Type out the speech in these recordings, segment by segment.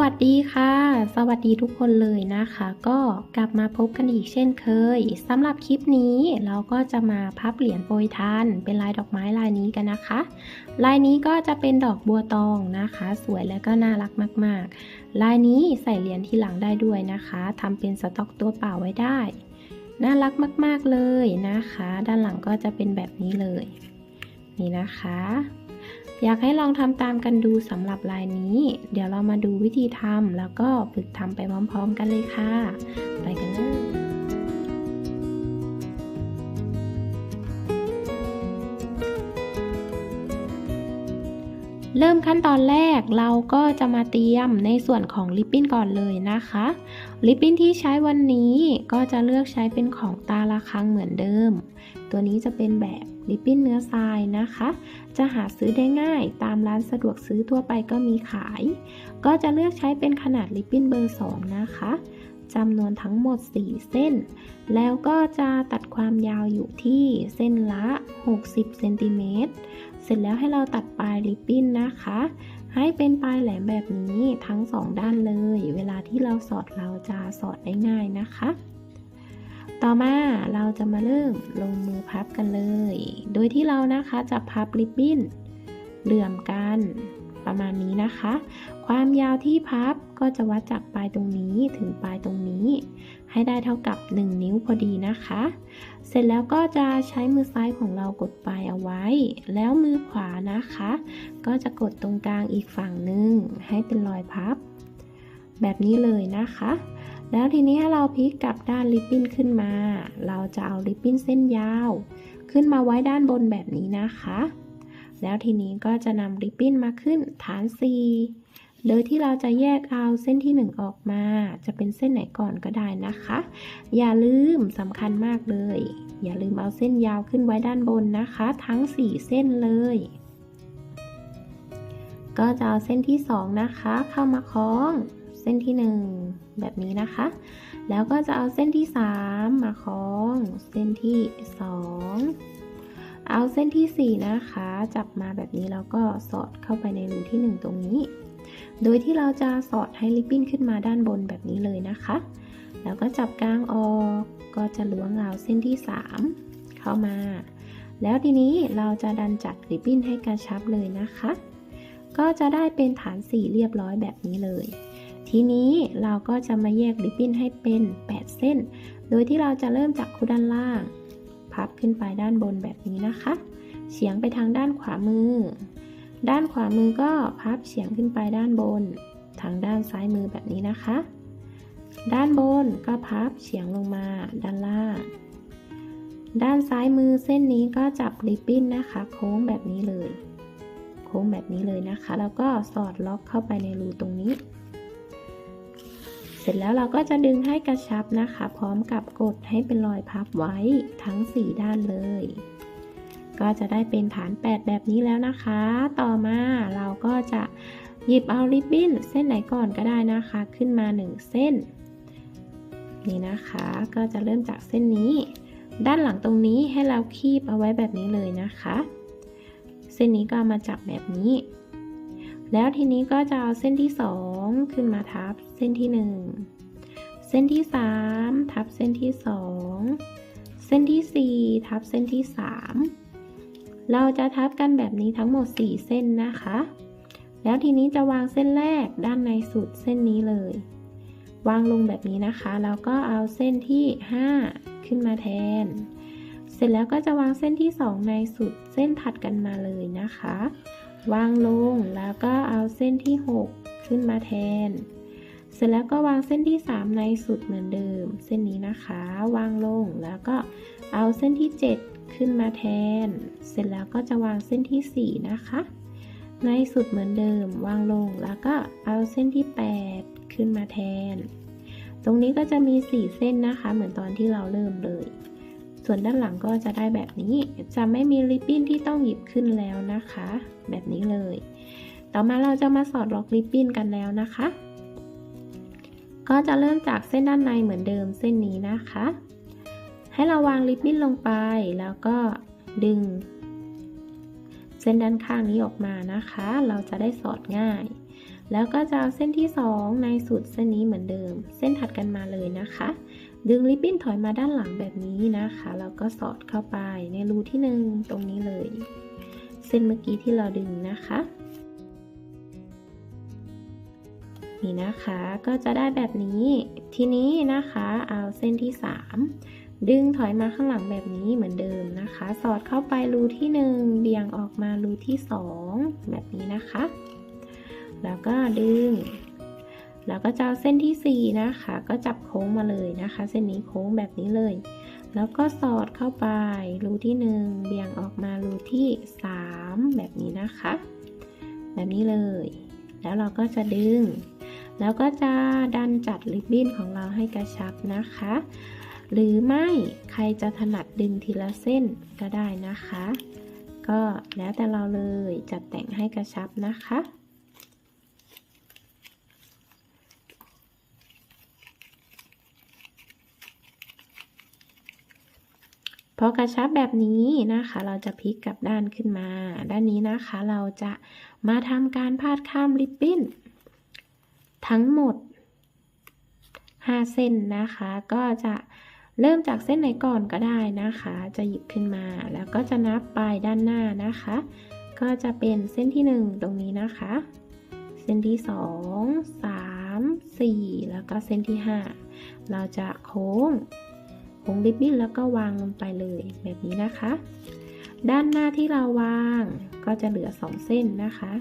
วัสดีค่ะ สวัสดีทุกคนเลยนะคะ ก็กลับมาพบกันอีกเช่นเคยสำหรับคลิปนี้เราก็จะมาพับเหรียญโปรยทานเป็นลายดอกไม้ลายนี้กันนะคะ ลายนี้ก็จะเป็นดอกบัวตองนะคะ สวยและก็น่ารักมากๆ ลายนี้ใส่เหรียญที่หลังได้ด้วยนะคะทำเป็นสต็อกตัวเปล่าไว้ได้ น่ารักมากๆเลยนะคะ ด้านหลังก็จะเป็นแบบนี้เลย นี่นะคะ อยากให้ลองทำตามกันดูสำหรับลายนี้ เดี๋ยวเรามาดูวิธีทำแล้วก็ฝึกทำไปพร้อมๆกันเลยค่ะ ไปกันเลยเริ่มขั้นตอนแรกเราก็จะมาเตรียมในส่วนของลิปปิ้นก่อนเลยนะคะ ลิปปิ้นที่ใช้วันนี้ก็จะเลือกใช้เป็นของตาละครังเหมือนเดิม ตัวนี้จะเป็นแบบ ลิปปิ้นเนื้อทรายนะคะ จะหาซื้อได้ง่ายตามร้านสะดวกซื้อทั่วไปก็มีขาย ก็จะเลือกใช้เป็นขนาดลิปปิ้นเบอร์ 2 นะคะจำนวนทั้งหมด 4 เส้น แล้วก็จะตัดความยาวอยู่ที่เส้นละ 60เซนติเมตรเสร็จแล้วให้เราตัดปลายลิปปิ้นนะคะ ให้เป็นปลายแหลมแบบนี้ทั้ง 2 ด้านเลย เวลาที่เราสอดเราจะสอดได้ง่ายนะคะ ต่อมาเราจะมาเริ่มลงมือพับกันเลย โดยที่เรานะคะจะพับลิปบิ้นเหลื่อมกันประมาณนี้นะคะ ความยาวที่พับก็จะวัดจากปลายตรงนี้ถึงปลายตรงนี้ ให้ได้เท่ากับ 1 นิ้วพอดีนะคะ เสร็จแล้วก็จะใช้มือซ้ายของเรากดปลายเอาไว้ แล้วมือขวานะคะ ก็จะกดตรงกลางอีกฝั่งหนึ่งให้เป็นรอยพับ แบบนี้เลยนะคะ แล้วทีนี้เราพลิกกลับด้านลิปปิ้นขึ้นมา เราจะเอาลิปปิ้นเส้นยาว ขึ้นมาไว้ด้านบนแบบนี้นะคะ แล้วทีนี้ก็จะนำริบบิ้นมาขึ้นฐาน 4 โดยที่เราจะแยกเอาเส้นที่ 1 ออกมา จะเป็นเส้นไหนก่อนก็ได้นะคะ อย่าลืมสำคัญมากเลย อย่าลืมเอาเส้นยาวขึ้นไว้ด้านบนนะคะ ทั้ง 4 เส้นเลยก็จะเอาเส้นที่ 2 นะคะ เข้ามาคล้อง ส้นที่ 1 แบบนี้นะคะ แล้วก็จะเอาเส้นที่ 3 มาคล้อง เส้นที่ 2 เอาเส้นที่ 4 นะคะ จับมาแบบนี้แล้วก็สอดเข้าไปในรูที่ 1 ตรงนี้ โดยที่เราจะสอดให้ลิปปิ้นขึ้นมาด้านบนแบบนี้เลยนะคะ แล้วก็จับกลางออกก็จะล้วงเอาเส้นที่ 3 เข้ามา แล้วทีนี้เราจะดันจัดริบบิ้นให้กระชับเลยนะคะก็จะได้เป็นฐานสี่เรียบร้อยแบบนี้เลย ทีนี้เราก็จะมาแยกริบบิ้นให้เป็น 8 เส้น โดยที่เราจะเริ่มจากคู่ด้านล่าง พับขึ้นไปด้านบนแบบนี้นะคะ เฉียงไปทางด้านขวามือ ด้านขวามือก็พับเฉียงขึ้นไปด้านบน ทางด้านซ้ายมือแบบนี้นะคะ ด้านบนก็พับเฉียงลงมาด้านล่าง ด้านซ้ายมือเส้นนี้ก็จับริบบิ้นนะคะ โค้งแบบนี้เลย โค้งแบบนี้เลยนะคะ แล้วก็สอดล็อกเข้าไปในรูตรงนี้ ร็จแล้วเราก็จะดึงให้กระชับนะคะ พร้อมกับกดให้เป็นรอยพับไว้ทั้ง 4 ด้านเลย ก็จะได้เป็นฐาน 8 แบบนี้แล้วนะคะ ต่อมาเราก็จะหยิบเอาริบบิ้นเส้นไหนก่อนก็ได้นะคะ ขึ้นมา 1 เส้น นี่นะคะ ก็จะเริ่มจากเส้นนี้ ด้านหลังตรงนี้ให้เราคีบเอาไว้แบบนี้เลยนะคะ เส้นนี้ก็มาจับแบบนี้ แล้วทีนี้ก็จะเอาเส้นที่ 2 ขึ้นมาทับเส้นที่ 1 เส้นที่ 3 ทับเส้นที่ 2 เส้นที่ 4 ทับเส้นที่ 3 เราจะทับกันแบบนี้ทั้งหมด 4 เส้นนะคะ แล้วทีนี้จะวางเส้นแรกด้านในสุดเส้นนี้เลย วางลงแบบนี้นะคะ แล้วก็เอาเส้นที่ 5 ขึ้นมาแทน เสร็จแล้วก็จะวางเส้นที่ 2 ในสุดเส้นถัดกันมาเลยนะคะ วางลงแล้วก็เอาเส้นที่ 6 ขึ้นมาแทน เสร็จแล้วก็วางเส้นที่ 3 ในสุดเหมือนเดิม เส้นนี้นะคะ วางลงแล้วก็เอาเส้นที่ 7 ขึ้นมาแทน เสร็จแล้วก็จะวางเส้นที่ 4 นะคะ ในสุดเหมือนเดิม วางลงแล้วก็เอาเส้นที่ 8 ขึ้นมาแทน ตรงนี้ก็จะมี 4 เส้นนะคะ เหมือนตอนที่เราเริ่มเลย ส่วนด้านหลังก็จะได้แบบนี้ จะไม่มีริบบิ้นที่ต้องหยิบขึ้นแล้วนะคะ แบบนี้เลย ต่อมาเราจะมาสอดล็อกริบบิ้นกันแล้วนะคะ ก็จะเริ่มจากเส้นด้านในเหมือนเดิมเส้นนี้นะคะ ให้เราวางริบบิ้นลงไปแล้วก็ดึง เส้นด้านข้างนี้ออกมานะคะ เราจะได้สอดง่าย แล้วก็จะเอาเส้นที่ 2 ในสุดเส้นนี้เหมือนเดิม เส้นถัดกันมาเลยนะคะ ดึงริบบิ้นถอยมาด้านหลังแบบนี้นะคะแล้วก็สอดเข้าไปในรูที่1ตรงนี้เลย เส้นเมื่อกี้ที่เราดึงนะคะ นี่นะคะก็จะได้แบบนี้ทีนี้นะคะเอาเส้นที่ 3 ดึงถอยมาข้างหลังแบบนี้เหมือนเดิมนะคะ สอดเข้าไปรูที่ 1 เบี่ยงออกมารูที่ 2 แบบนี้นะคะ แล้วก็ดึง แล้วก็จะเอาเส้นที่ 4 นะคะ ก็จับโค้งมาเลยนะคะ เส้นนี้โค้งแบบนี้เลย แล้วก็สอดเข้าไป รูที่ 1 เบี่ยงออกมารูที่ 3 แบบนี้นะคะ แบบนี้เลย แล้วเราก็จะดึง แล้วก็จะดันจัดริบบิ้นของเราให้กระชับนะคะ หรือไม่ใครจะถนัดดึงทีละเส้นก็ได้นะคะ ก็แล้วแต่เราเลยจัดแต่งให้กระชับนะคะ พอกระชับแบบนี้นะคะ เราจะพลิกกลับด้านขึ้นมา ด้านนี้นะคะ เราจะมาทำการพาดข้ามริบบิ้น ทั้งหมด 5 เส้นนะคะ ก็จะเริ่มจากเส้นไหนก่อนก็ได้นะคะ จะหยิบขึ้นมา แล้วก็จะนับปลายด้านหน้านะคะ ก็จะเป็นเส้นที่ 1 ตรงนี้นะคะ เส้นที่ 2 3 4 แล้วก็เส้นที่ 5 เราจะโค้ง งริบบิ้นแล้วก็วางลงไปเลยแบบนี้นะคะ ด้านหน้าที่เราวางก็จะเหลือ 2 เส้นนะคะ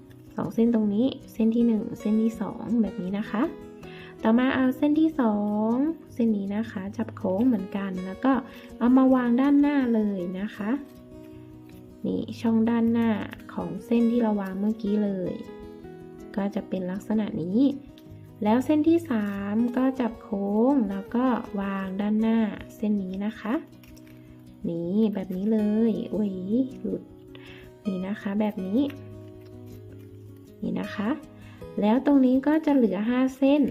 2 เส้นตรงนี้เส้นที่ 1 เส้นที่ 2 แบบนี้นะคะ ต่อมาเอาเส้นที่ 2 เส้นนี้นะคะ จับโค้งเหมือนกัน แล้วก็เอามาวางด้านหน้าเลยนะคะนี่ช่องด้านหน้าของเส้นที่เราวางเมื่อกี้เลย ก็จะเป็นลักษณะนี้ แล้วเส้นที่ 3 ก็จับโค้งแล้วก็วางด้านหน้าเส้นนี้นะคะ นี่แบบนี้เลยอุ้ยหลุดนี่นะคะแบบนี้ นี่นะคะ แล้วตรงนี้ก็จะเหลือ 5 เส้น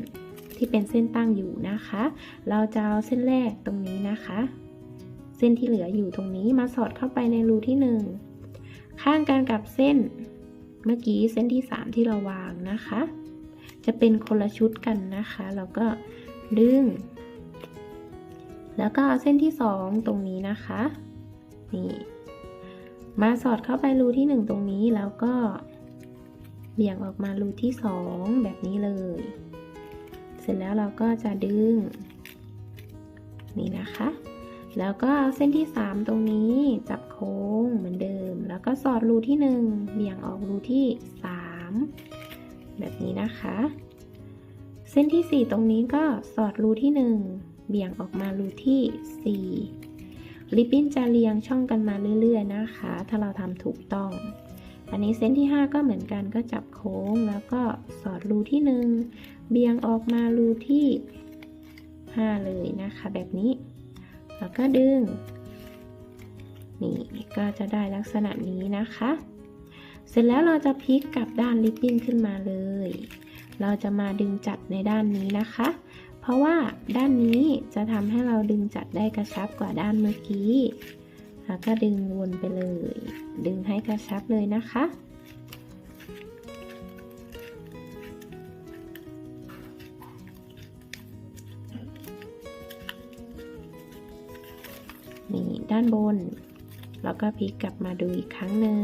ที่เป็นเส้นตั้งอยู่นะคะ เราจะเอาเส้นแรกตรงนี้นะคะ เส้นที่เหลืออยู่ตรงนี้มาสอดเข้าไปในรูที่ 1 ข้างกันกับเส้นเมื่อกี้เส้นที่ 3 ที่เราวางนะคะ จะเป็นคนละชุดกันนะคะ เราก็ดึง แล้วก็เอาเส้นที่ 2 ตรงนี้นะคะ นี่มาสอดเข้าไปรูที่ 1 ตรงนี้แล้วก็เบี่ยงออกมารูที่ 2 แบบนี้เลย เสร็จแล้วเราก็จะดึง นี่นะคะ แล้วก็เอาเส้นที่ 3 ตรงนี้จับโค้งเหมือนเดิม แล้วก็สอดรูที่ 1 เบี่ยงออกรูที่ 3 แบบนี้นะคะ เส้นที่ 4 ตรงนี้ก็สอดรูที่ 1 เบี่ยงออกมารูที่ 4 ริบบิ้นจะเรียงช่องกันมาเรื่อยๆนะคะ ถ้าเราทำถูกต้อง อันนี้เส้นที่ 5 ก็เหมือนกันก็จับโค้งแล้วก็สอดรูที่ 1 เบี่ยงออกมารูที่ 5 เลยนะคะ แบบนี้ แล้วก็ดึงนี่ก็จะได้ลักษณะนี้นะคะ เสร็จแล้วเราจะพลิกกลับด้านริบบิ้นขึ้นมาเลย เราจะมาดึงจัดในด้านนี้นะคะ เพราะว่าด้านนี้จะทำให้เราดึงจัดได้กระชับกว่าด้านเมื่อกี้แล้วก็ดึงวนไปเลย ดึงให้กระชับเลยนะคะ นี่ด้านบน แล้วก็พลิกกลับมาดูอีกครั้งหนึ่ง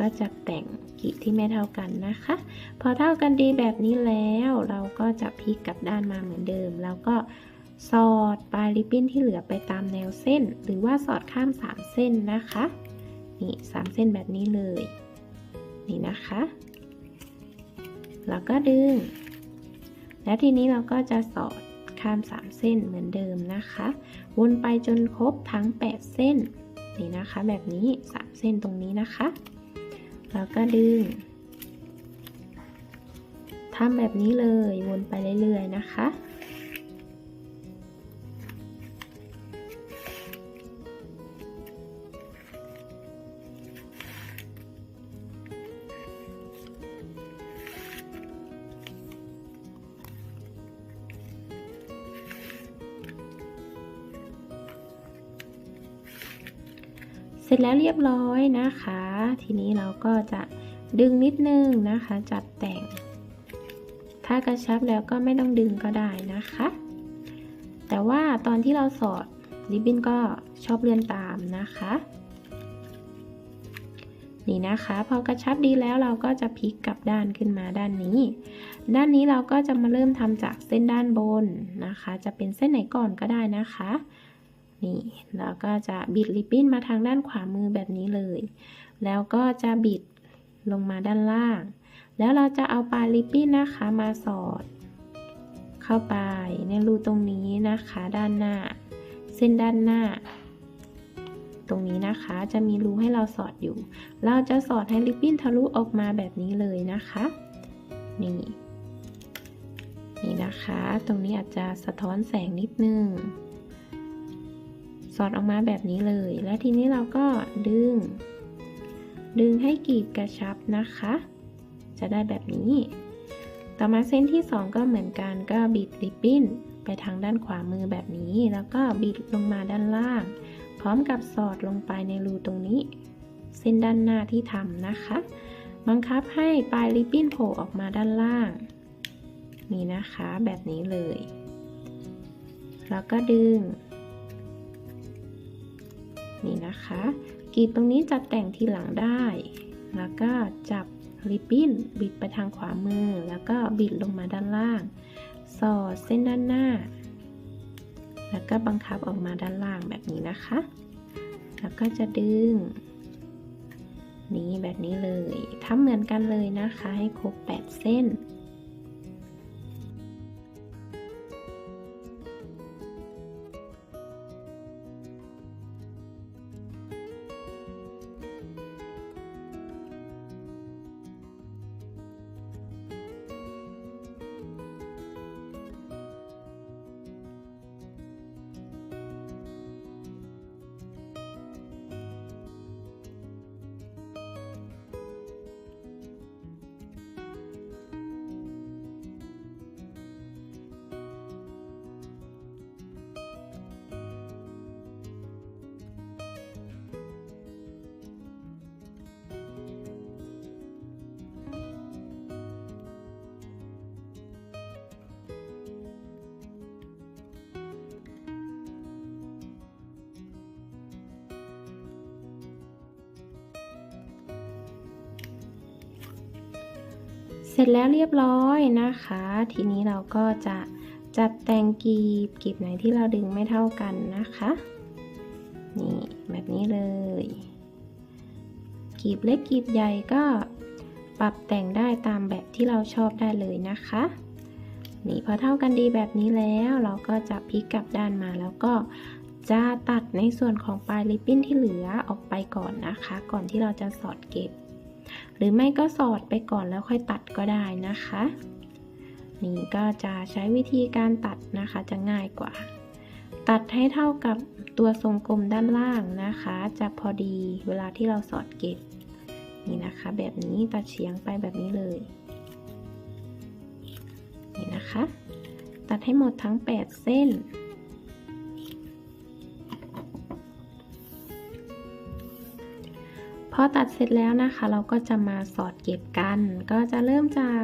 ก็จะแต่งกีที่ไม่เท่ากันนะคะ พอเท่ากันดีแบบนี้แล้วเราก็จะพลิกกลับด้านมาเหมือนเดิม แล้วก็สอดปลายริบบิ้นที่เหลือไปตามแนวเส้น หรือว่าสอดข้าม 3 เส้นนะคะนี่3เส้นแบบนี้เลย นี่นะคะแล้วก็ดึง แล้วทีนี้เราก็จะสอดข้าม 3 เส้นเหมือนเดิมนะคะ วนไปจนครบทั้ง 8 เส้น นี่นะคะ แบบนี้ 3 เส้นตรงนี้นะคะ แล้วก็ดึงทำแบบนี้เลยวนไปเรื่อยๆนะคะ ร็จแล้วเรียบร้อยนะคะ ทีนี้เราก็จะดึงนิดนึงนะคะ จัดแต่ง ถ้ากระชับแล้วก็ไม่ต้องดึงก็ได้นะคะ แต่ว่าตอนที่เราสอดริบบิ้นก็ชอบเลื่อนตามนะคะ นี่นะคะ พอกระชับดีแล้วเราก็จะพลิกกลับด้านขึ้นมาด้านนี้ ด้านนี้เราก็จะมาเริ่มทำจากเส้นด้านบนนะคะ จะเป็นเส้นไหนก่อนก็ได้นะคะ นี่เราก็จะบิดริบบิ้นมาทางด้านขวามือแบบนี้เลย แล้วก็จะบิดลงมาด้านล่าง แล้วเราจะเอาปลายริบบิ้นนะคะมาสอด เข้าไปในรูตรงนี้นะคะด้านหน้า เส้นด้านหน้า ตรงนี้นะคะจะมีรูให้เราสอดอยู่ เราจะสอดให้ริบบิ้นทะลุออกมาแบบนี้เลยนะคะนี่นี่นะคะ ตรงนี้อาจจะสะท้อนแสงนิดนึง สอดออกมาแบบนี้เลย และทีนี้เราก็ดึง ดึงให้กีบกระชับนะคะ จะได้แบบนี้ ต่อมาเส้นที่ 2 ก็เหมือนกันก็บิดริบบิ้นไปทางด้านขวามือแบบนี้ แล้วก็บิดลงมาด้านล่าง พร้อมกับสอดลงไปในรูตรงนี้ เส้นด้านหน้าที่ทำนะคะ บังคับให้ปลายริบบิ้นโผล่ออกมาด้านล่าง นี่นะคะแบบนี้เลย แล้วก็ดึง นี่นะคะกรีบตรงนี้จัดแต่งทีหลังได้ แล้วก็จับริบบิ้นบิดไปทางขวามือ แล้วก็บิดลงมาด้านล่าง สอดเส้นด้านหน้า แล้วก็บังคับออกมาด้านล่างแบบนี้นะคะ แล้วก็จะดึง นี้แบบนี้เลยทำเหมือนกันเลยนะคะ ให้ครบ 8 เส้น เสร็จแล้วเรียบร้อยนะคะ ทีนี้เราก็จะจัดแต่งกีบกีบไหนที่เราดึงไม่เท่ากันนะคะ นี่แบบนี้เลย กีบเล็กกีบใหญ่ก็ปรับแต่งได้ตามแบบที่เราชอบได้เลยนะคะ นี่พอเท่ากันดีแบบนี้แล้วเราก็จะพลิกกลับด้านมาแล้วก็จะตัดในส่วนของปลายริบบิ้นที่เหลือออกไปก่อนนะคะ ก่อนที่เราจะสอดเก็บ หรือไม่ก็สอดไปก่อนแล้วค่อยตัดก็ได้นะคะ นี่ก็จะใช้วิธีการตัดนะคะจะง่ายกว่า ตัดให้เท่ากับตัวทรงกลมด้านล่างนะคะ จะพอดีเวลาที่เราสอดเก็บนี่นะคะ แบบนี้ตัดเฉียงไปแบบนี้เลย นี่นะคะ ตัดให้หมดทั้ง 8 เส้น ตัดเสร็จแล้วนะคะ เราก็จะมาสอดเก็บกัน ก็จะเริ่มจาก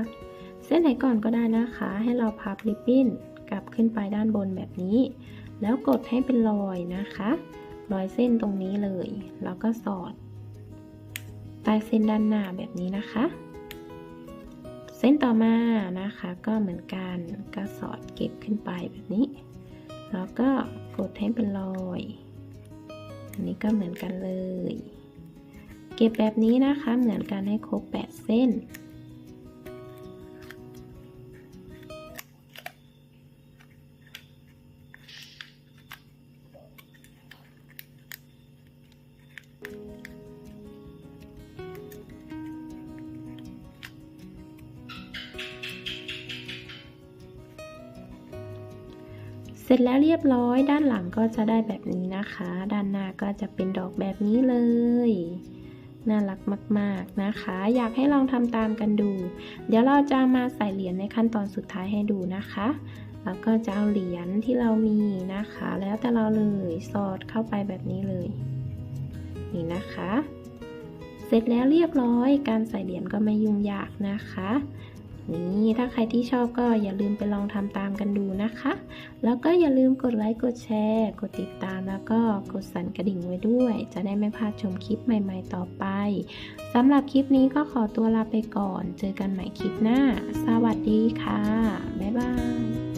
เส้นไหนก่อนก็ได้นะคะ ให้เราพับริบบิ้นกลับขึ้นไปด้านบนแบบนี้ แล้วกดให้เป็นรอยนะคะ รอยเส้นตรงนี้เลย แล้วก็สอดใต้เส้นด้านหน้าแบบนี้นะคะ เส้นต่อมานะคะ ก็เหมือนกันก็สอดเก็บขึ้นไปแบบนี้ แล้วก็กดให้เป็นรอย อันนี้ก็เหมือนกันเลย เก็บแบบนี้นะคะ เหมือนกันให้ครบ 8 เส้น เสร็จแล้วเรียบร้อยด้านหลังก็จะได้แบบนี้นะคะ ด้านหน้าก็จะเป็นดอกแบบนี้เลย น่ารักมาก ๆนะคะ อยากให้ลองทำตามกันดู เดี๋ยวเราจะมาใส่เหรียญในขั้นตอนสุดท้ายให้ดูนะคะ แล้วก็จะเอาเหรียญที่เรามีนะคะ แล้วแต่เราเลยสอดเข้าไปแบบนี้เลย นี่นะคะเเสร็จแล้วเรียบร้อย การใส่เหรียญก็ไม่ยุ่งยากนะคะ นี่ถ้าใครที่ชอบก็อย่าลืมไปลองทำตามกันดูนะคะ แล้วก็อย่าลืมกดไลค์กดแชร์ กดติดตามแล้วก็กดสั่นกระดิ่งไว้ด้วย จะได้ไม่พลาดชมคลิปใหม่ ๆ ต่อไปสำหรับคลิปนี้ก็ขอตัวลาไปก่อน เจอกันใหม่คลิปหน้า สวัสดีค่ะ บ๊ายบาย